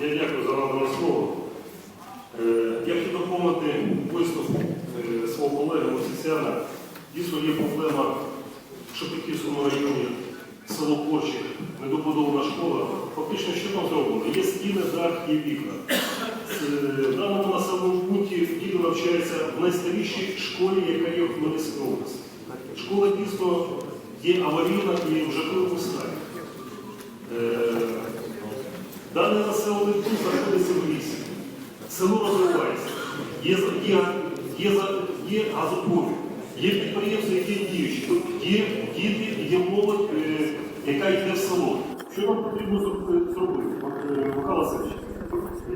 Я дякую за надане слово. Е, Я хотів доповнити виступ е, свого колеги Мосісяна. Дійсно є проблема в Шепетівському районі, село Корчик, недобудована школа. Фактично, що там зроблено? Є стіни, дах, є вікна. В даному населеному пункті діти навчаються в найстарішій школі, яка є в Хмельницькій області. Школа дійсно є аварійна і в жахливому стані. Е, Даний населений пункт знаходиться в лісі. Село розвивається. Є, є, є, є газопровід, є підприємства, які діючі, є діти, є молодь, е, яка йде в село. Що нам потрібно зробити? Е, Михайло Васильович,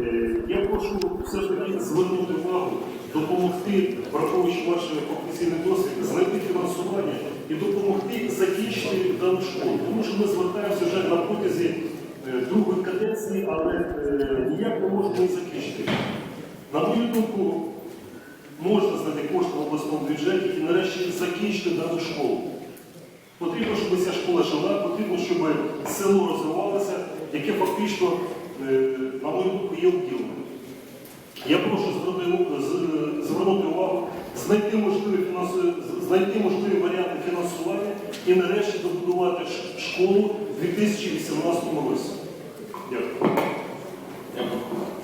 е, я прошу все ж таки звернути увагу, допомогти, враховуючи ваш професійний досвід, знайти фінансування і допомогти закінчити дану школу. Тому що ми звертаємося вже на протязі е, другої каденції, е, ніяк не можемо закінчити. На мою думку, можна знайти кошти в обласному бюджеті і нарешті закінчити дану школу. Потрібно, щоб ця школа жила, потрібно, щоб село розвивалося, яке фактично, е, на мою думку, є вділеним. Я прошу звернути, увагу, знайти можливі, фінансові, знайти можливі варіанти фінансування і нарешті добудувати школу у 2018 році. Дякую.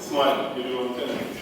Смайль Юрій Валентинович.